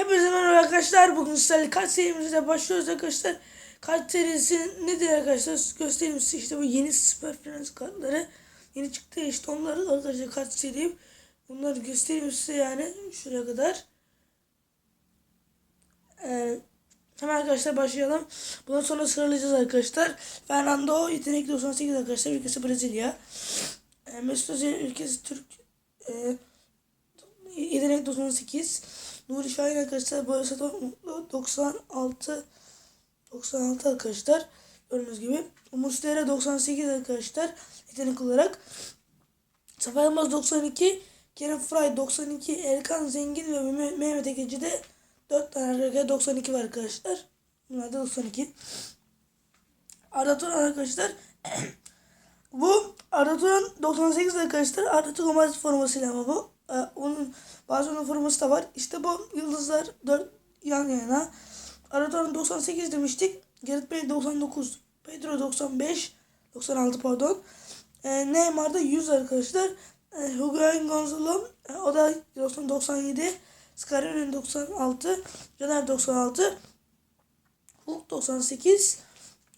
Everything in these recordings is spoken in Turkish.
Hepinize merhaba arkadaşlar. Bugün sizlerle kart serimize başlıyoruz arkadaşlar. Kart serisi nedir arkadaşlar? Göstereyim size işte bu yeni süper finans kartları. Yeni çıktı işte onları arkadaşlar kart. Bunları göstereyim size yani şuraya kadar. Ee, hemen arkadaşlar başlayalım. Bundan sonra sıralayacağız arkadaşlar. Fernando yetenekli 98 arkadaşlar. Ülkesi Brezilya. Ee, Mesut Özil ülkesi Türk. Ee, 98. Nuri Şahin arkadaşlar boyası da 96 96 arkadaşlar. Gördüğünüz gibi. Muslera 98 arkadaşlar. Yetenek olarak. Safa Yılmaz 92. Kerem Fry 92. Erkan Zengin ve Meh- Mehmet Ekeci'de 4 tane arkadaşlar 92 var arkadaşlar. Bunlar da 92. Arda Turan arkadaşlar. Bu Arda Turan 98 arkadaşlar. Arda Turan formasıyla ama bu. Ee, onun bazı onun forması da var. İşte bu yıldızlar 4 yan yana. Arda Turan 98 demiştik. Gareth Bale 99. Pedro 95. 96 pardon. Ee, Neymar da 100 arkadaşlar. Ee, Hugo Gonzalo e, o da 97. Scaroni 96. Caner 96. Hulk 98.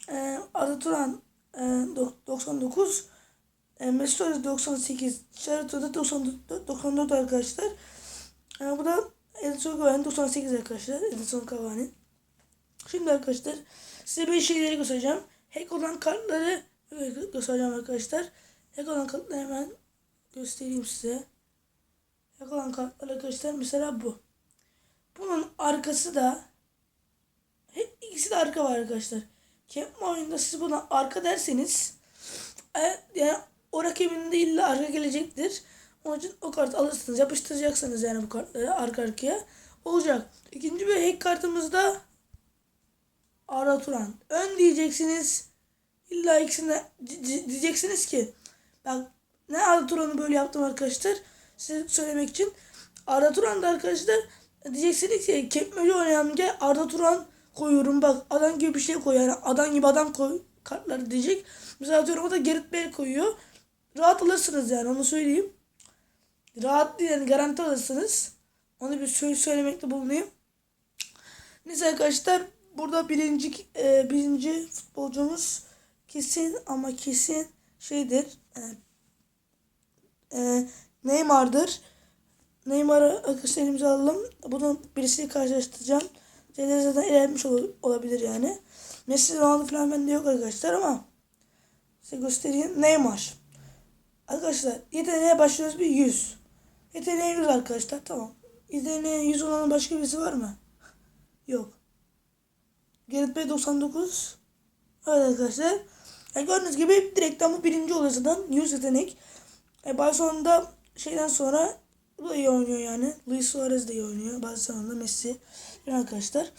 Ee, Arda Turan e, dok- 99. E, Mesut Özil 98. Charito da 94, 94 arkadaşlar. E, bu da Edison Cavani 98 arkadaşlar. Edison Cavani. Şimdi arkadaşlar size bir şeyleri göstereceğim. Hack olan kartları gö- göstereceğim arkadaşlar. Hack olan kartları hemen göstereyim size. Hack olan kartlar arkadaşlar mesela bu. Bunun arkası da hep ikisi de arka var arkadaşlar. Kemp oyunda siz buna arka derseniz e, yani o rakibinin de illa arka gelecektir. Onun için o kartı alırsınız. Yapıştıracaksınız yani bu kartları arka arkaya. Olacak. İkinci bir hack kartımızda Arda Turan. Ön diyeceksiniz. İlla ikisine di- di- diyeceksiniz ki bak ne Arda Turan'ı böyle yaptım arkadaşlar. Size söylemek için. Arda Turan da arkadaşlar diyeceksiniz ki kepmeli oynayan gel Arda Turan koyuyorum bak adam gibi bir şey koy yani adam gibi adam koy kartları diyecek. Mesela atıyorum o da Gerrit Bale koyuyor. Rahat alırsınız yani onu söyleyeyim. Rahat değil yani garanti alırsınız. Onu bir söyle söylemekte bulunayım. Neyse arkadaşlar burada birinci e, birinci futbolcumuz kesin ama kesin şeydir. E, e, Neymar'dır. Neymar'ı arkadaşlar elimize alalım. Bunu birisiyle karşılaştıracağım. Ceneze'den elenmiş ol- olabilir yani. Messi Ronaldo falan bende yok arkadaşlar ama size göstereyim. Neymar. Arkadaşlar yeteneğe başlıyoruz bir 100. Yeteneğe 100 arkadaşlar tamam. Yeteneğe 100 olan başka birisi var mı? Yok. Gerrit Bey 99. Evet arkadaşlar. Yani gördüğünüz gibi direkten bu birinci oluyor zaten. 100 yetenek. E, Barcelona'da şeyden sonra bu da iyi oynuyor yani. Luis Suarez de iyi oynuyor. Barcelona'da Messi. Yani arkadaşlar.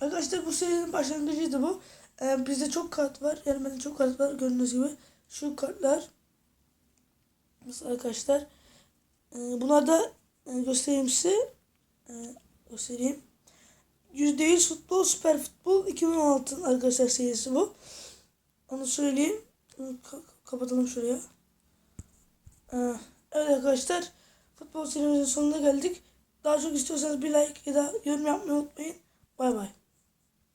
Arkadaşlar bu serinin başlangıcıydı bu. E, bizde çok kart var. Yani bende çok kart var gördüğünüz gibi. Şu kartlar. Arkadaşlar. E, bunlar da e, göstereyim size. E, göstereyim. %100 futbol, süper futbol 2016 arkadaşlar serisi bu. Onu söyleyeyim. Ka- kapatalım şuraya. Ee, Evet arkadaşlar. Futbol serimizin sonuna geldik. Daha çok istiyorsanız bir like ya da yorum yapmayı unutmayın. Bay bay.